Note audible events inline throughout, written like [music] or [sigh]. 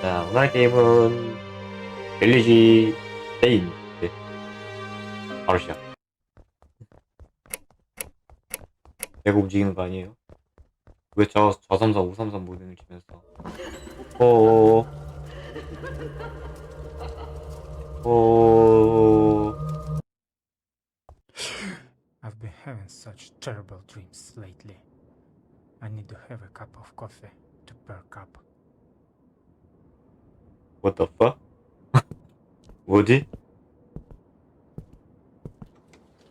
자, 오늘 할 게임은 벨리지 페인. 네. 바로 시작. 내가 움직이는 거 아니에요? 왜 저, 저삼삼, 오삼삼 모델을 치면서. 어어어. 어. I've been having such terrible dreams lately. I need to have a cup of coffee to perk up. What the fuck? 뭐지?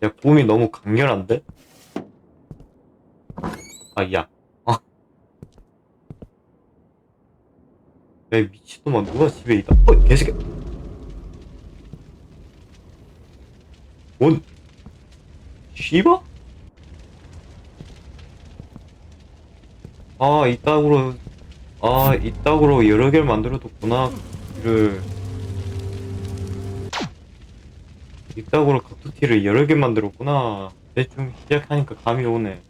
야, 꿈이 너무 강렬한데? 아, 야. 아. 야, 이 미친놈아, 누가 집에 있다. 어, 개새끼. 뭔, 씨바? 아, 이따구로, 아, 이따구로 여러 개를 만들어뒀구나. 를 이따구로 각도티를 여러 개 만들었구나. 대충 시작하니까 감이 오네.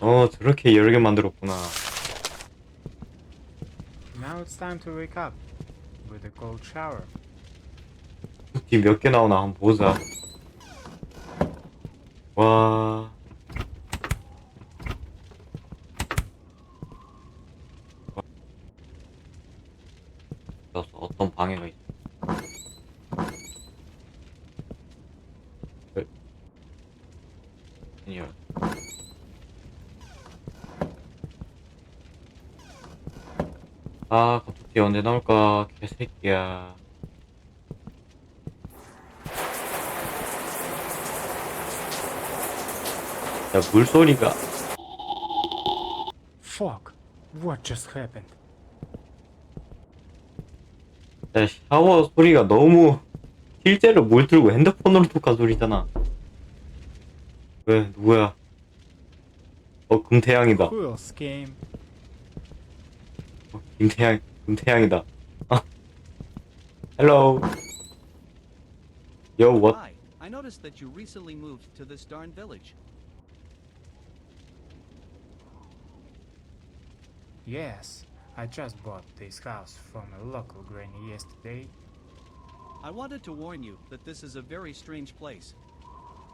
어, 저렇게 여러 개 만들었구나. Now it's time to wake up with a cold shower. 각도티 몇개 나오나 한번 보자. 와. 그래서 어떤 방해가 있어? 네. 아니요. 아, 갑자기 언제 나올까? 개새끼야. 야, 물소리가. Fuck! What just happened? 야, 샤워 소리가 너무 실제로 물 들고 핸드폰으로 독한 소리잖아. 왜, 누구야? 어, 금태양이다. Else came? 어, 김태양, 금태양이다. 아. Hello. Yo, what? Hi, I noticed that you recently moved to this darn village. Yes, I just bought this house from a local granny yesterday. I wanted to warn you that this is a very strange place.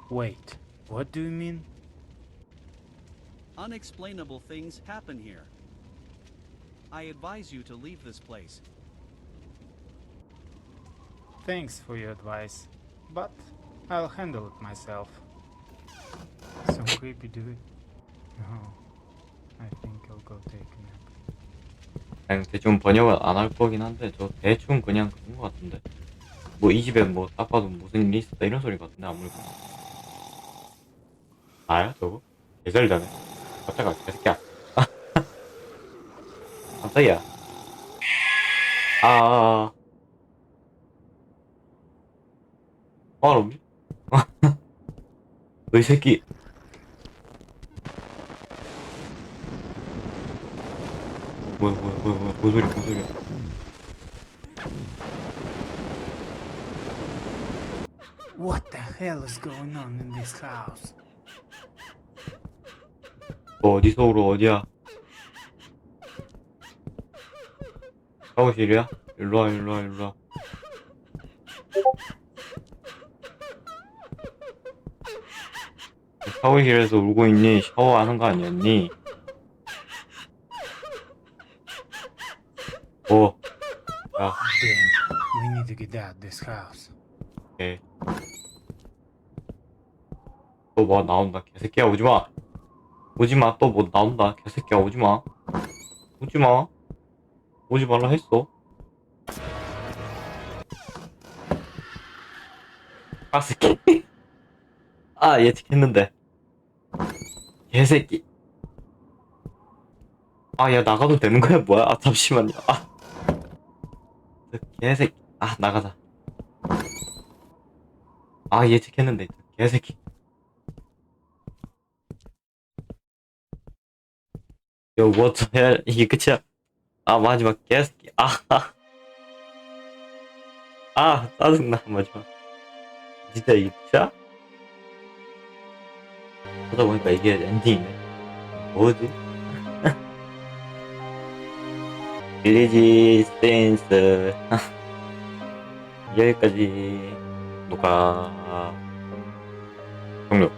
Wait, what do you mean? Unexplainable things happen here. I advise you to leave this place. Thanks for your advice, but I'll handle it myself. Some creepy dude. No, I think I'll go take a nap. 그냥 대충 번역은 안할 거긴 한데, 저 대충 그냥 그런 거 같은데. 뭐, 이 집에 뭐, 딱 봐도 무슨 일이 있었다, 이런 소리 같은데, 아무래도. 나야, 저거? 자네. 깜짝아, 개새끼야. 깜짝이야. 아, 아, 아. 아, 놈이? [laughs] 너이 새끼. 뭐야, 뭐야, 뭐야, 뭐야, 뭔 소리야, 뭔 소리야. What the hell is going on in this house? 너 어디서 오러 어디야? 샤워실이야? 일로와 일로와 일로와 샤워실에서 울고 있니? 샤워하는 거 아니었니? 어, 야, Damn, we need to get out this house. 오케이. 또 뭐 나온다. 개새끼야 오지 마. 오지 마. 또 뭐 나온다. 개새끼야 오지 마. 오지 마. 오지 말라 했어. 아 새끼. [laughs] 아 예측했는데. 개새끼. 아 야 나가도 되는 거야 뭐야? 아 잠시만요. 아. 개새끼. 아 나가자. 아 예측했는데 개새끼 요 what the hell 이게 끝이야 아 마지막 개새끼 아아 아, 짜증나 마지막 진짜 이게 끝이야? 보다 보니까 이게 엔딩이네 뭐지? 빌리지 스테인스. [laughs] 여기까지. 녹화. 종료.